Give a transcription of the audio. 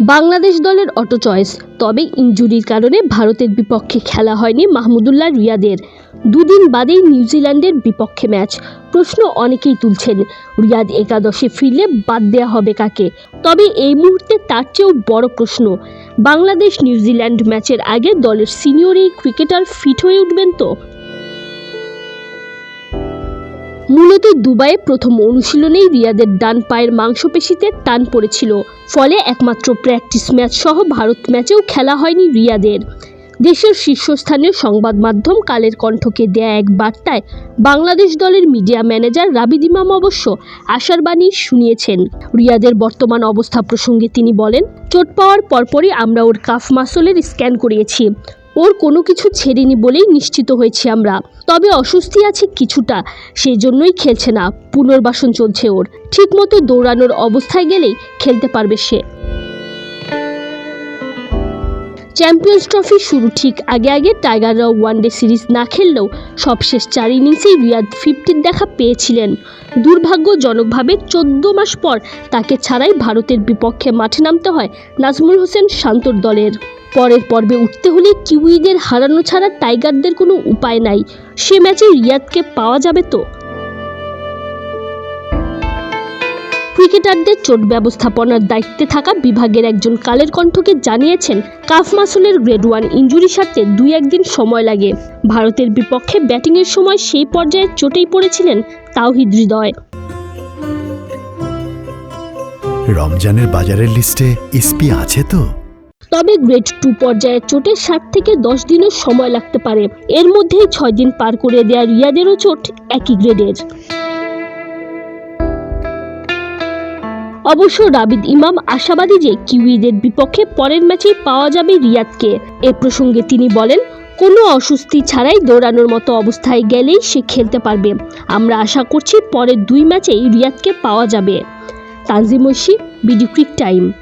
বাংলাদেশ দলের auto choice. তবে ইনজুরির কারণে ভারতের বিপক্ষে খেলা হয়নি মাহমুদুল্লাহ রিয়াদের। দুদিন বাদেই নিউজিল্যান্ডের বিপক্ষে ম্যাচ। প্রশ্ন অনেকেই তুলছেন, রিয়াদ একাদশে ফিরলে বাদ দেওয়া হবে কাকে? তবে এই মুহূর্তে তার চেয়েও বড় প্রশ্ন বাংলাদেশ নিউজিল্যান্ড ম্যাচের আগে দলের সিনিয়র এই ক্রিকেটার ফিট হয়ে উঠবেন তো? মূলত দুবাইয়ে প্রথম অনুশীলনেই রিয়াদের ডান পায়ের মাংসপেশিতে টান পড়েছিল। ফলে একমাত্র প্র্যাকটিস ম্যাচ সহ ভারত ম্যাচেও খেলা হয়নি রিয়াদের। দেশের শীর্ষস্থানীয় সংবাদ মাধ্যম কালের কণ্ঠকে দেয়া এক বার্তায় বাংলাদেশ দলের মিডিয়া ম্যানেজার রাবিদ ইমাম অবশ্য আশার বাণী শুনিয়েছেন। রিয়াদের বর্তমান অবস্থা প্রসঙ্গে তিনি বলেন, চোট পাওয়ার পরপরই আমরা ওর কাফ মাসলের স্ক্যান করিয়েছি। ওর কোনো কিছু ছেড়েনি বলেই নিশ্চিত হয়েছি আমরা। তবে অস্বস্তি আছে কিছুটা সেই জন্যই খেলছে না, পুনর্বাসন চলছে ওর। ঠিকমতো দৌড়ানোর অবস্থায় গেলেই খেলতে পারবে সে। চ্যাম্পিয়ন্স ট্রফি শুরু ঠিক আগে আগে টাইগাররা ওয়ানডে সিরিজ না খেললেও সবশেষ চার ইনিংসেই রিয়াদ ফিফটির দেখা পেয়েছিলেন। দুর্ভাগ্যজনকভাবে চোদ্দ মাস পর তাকে ছাড়াই ভারতের বিপক্ষে মাঠে নামতে হয় নাজমুল হোসেন শান্তর দলের। পরের পর্বে উঠতে হলে কিউইদের হারানো ছাড়া টাইগারদের কোনো উপায় নাই। সে ম্যাচে রিয়াদকে পাওয়া যাবে তো। ক্রিকেটারদের চোট ব্যবস্থাপনার দায়িত্বে থাকা বিভাগের একজন কালের কণ্ঠকে জানিয়েছেন কাফ মাসুলের গ্রেড ওয়ান ইঞ্জুরি সারতে দুই একদিন সময় লাগে। ভারতের বিপক্ষে ব্যাটিংয়ের সময় সেই পর্যায়ে চোটেই পড়েছিলেন তাওহিদ হৃদয়। রমজানের বাজারের লিস্টে এসপি আছে তো? তবে গ্রেড টু পর্যায়ে চোটে সাত থেকে দশ দিনের সময় লাগতে পারে। এর মধ্যেই ছয় দিন পার করে দেয়া রিয়াদেরও চোট একই গ্রেডের। অবশ্য রাবিদ ইমাম আশাবাদী যে কিউইদের বিপক্ষে পরের ম্যাচেই পাওয়া যাবে রিয়াদকে, এ প্রসঙ্গে তিনি বলেন, কোনো অস্বস্তি ছাড়াই দৌড়ানোর মতো অবস্থায় গেলেই সে খেলতে পারবে। আমরা আশা করছি পরের দুই ম্যাচেই রিয়াদকে পাওয়া যাবে। Tanjim BD crick time.